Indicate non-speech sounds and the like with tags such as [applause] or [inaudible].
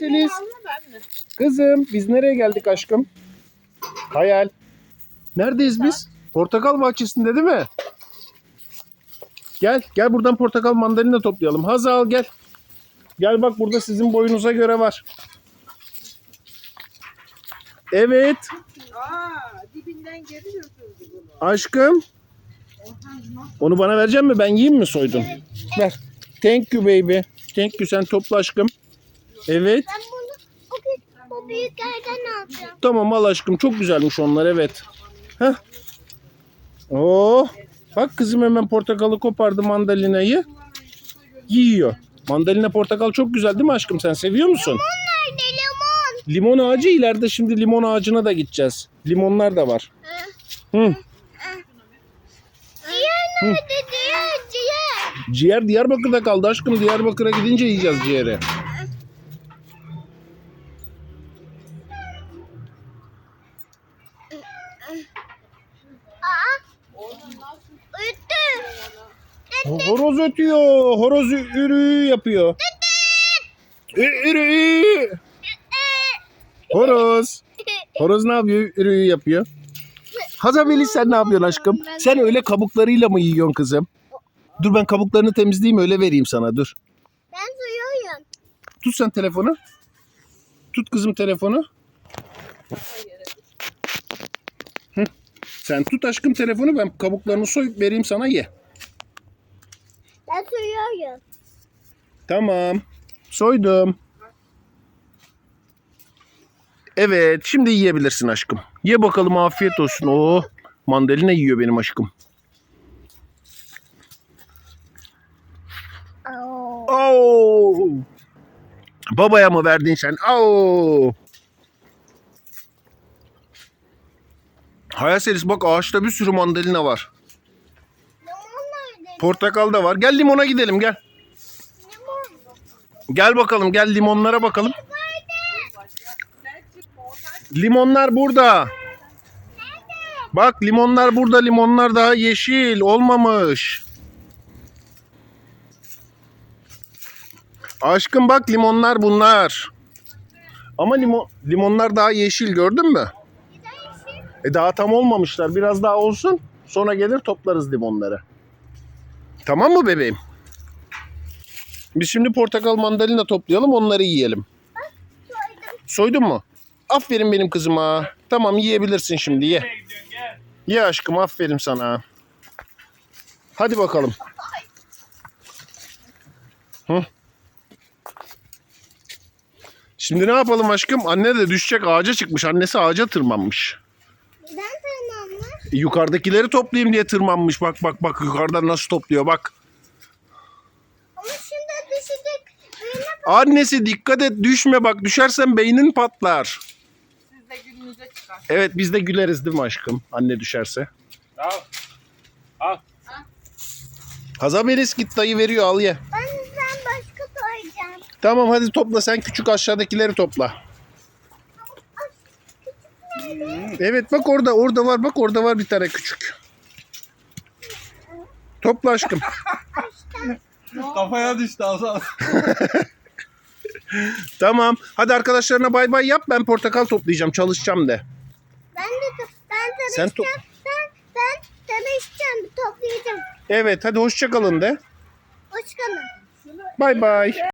Mi? Kızım biz nereye geldik aşkım? Hayal. Neredeyiz biz? Portakal bahçesinde değil mi? Gel gel buradan portakal mandalina toplayalım. Hazal gel. Gel bak burada sizin boyunuza göre var. Evet Aa, dibinden geri götürdü bunu. aşkım. Onu bana verecek mi? Ben yiyeyim mi soydun? Ver. Thank you baby. Thank you sen topla aşkım. Evet. Ben bunu o büyük, bu büyüklerden alacağım. Tamam al aşkım çok güzelmiş onlar evet. Heh. Oo. Bak kızım hemen portakalı kopardı mandalinayı. Yiyor. Mandalina portakal çok güzel değil mi aşkım sen seviyor musun? Nerede limon? Limon ağacı ileride şimdi limon ağacına da gideceğiz. Limonlar da var. Hı. Ciğer nerede? Ciğer, ciğer. Ciğer Diyarbakır'da kaldı aşkım. Diyarbakır'a gidince yiyeceğiz ciğeri. Aa. Öttü. Horoz ötüyor. Horoz ü- ürü yapıyor. Ü- Ürü. Horoz. [laughs] Horoz ne yapıyor? Ürü yapıyor. Hazabeli sen ne yapıyorsun aşkım? Sen öyle kabuklarıyla mı yiyorsun kızım? Dur ben kabuklarını temizleyeyim öyle vereyim sana dur. Ben duyuyorum. Tut sen telefonu. Tut kızım telefonu. Hı. Sen tut aşkım telefonu ben kabuklarını soyup vereyim sana ye. Ben duyuyorum. Tamam. Soydum. Evet, şimdi yiyebilirsin aşkım. Ye bakalım afiyet olsun. Oo, mandalina yiyor benim aşkım. Oo. Oo. Babaya mı verdin sen? Oo. Hayal serisi bak ağaçta bir sürü mandalina var. Portakal da var. Gel limona gidelim gel. Gel bakalım gel limonlara bakalım. Limonlar burada. Bak limonlar burada. Limonlar daha yeşil olmamış. Aşkım bak limonlar bunlar. Ama limon, limonlar daha yeşil gördün mü? E daha tam olmamışlar. Biraz daha olsun. Sonra gelir toplarız limonları. Tamam mı bebeğim? Biz şimdi portakal mandalina toplayalım onları yiyelim. Soydun mu? Aferin benim kızıma. Tamam yiyebilirsin şimdi ye. Ye aşkım aferin sana. Hadi bakalım. Hı. Şimdi ne yapalım aşkım? Anne de düşecek ağaca çıkmış. Annesi ağaca tırmanmış. E, yukarıdakileri toplayayım diye tırmanmış. Bak bak bak yukarıdan nasıl topluyor bak. Ama şimdi düşecek. Annesi dikkat et düşme bak düşersen beynin patlar. siz de gününüze çıkar. Evet biz de güleriz değil mi aşkım? Anne düşerse. Al. Al. Hazabelis git dayı veriyor al ye. ben sen başka soyacağım. Tamam hadi topla sen küçük aşağıdakileri topla. Evet bak orada orada var bak orada var bir tane küçük. Topla aşkım. Kafaya düştü Hasan. Tamam. Hadi arkadaşlarına bay bay yap ben portakal toplayacağım çalışacağım de. Ben de ben Sen tanışacağım. Ben, ben tanışacağım. Toplayacağım. Evet hadi hoşça kalın de. Hoşçakalın. Bay bay.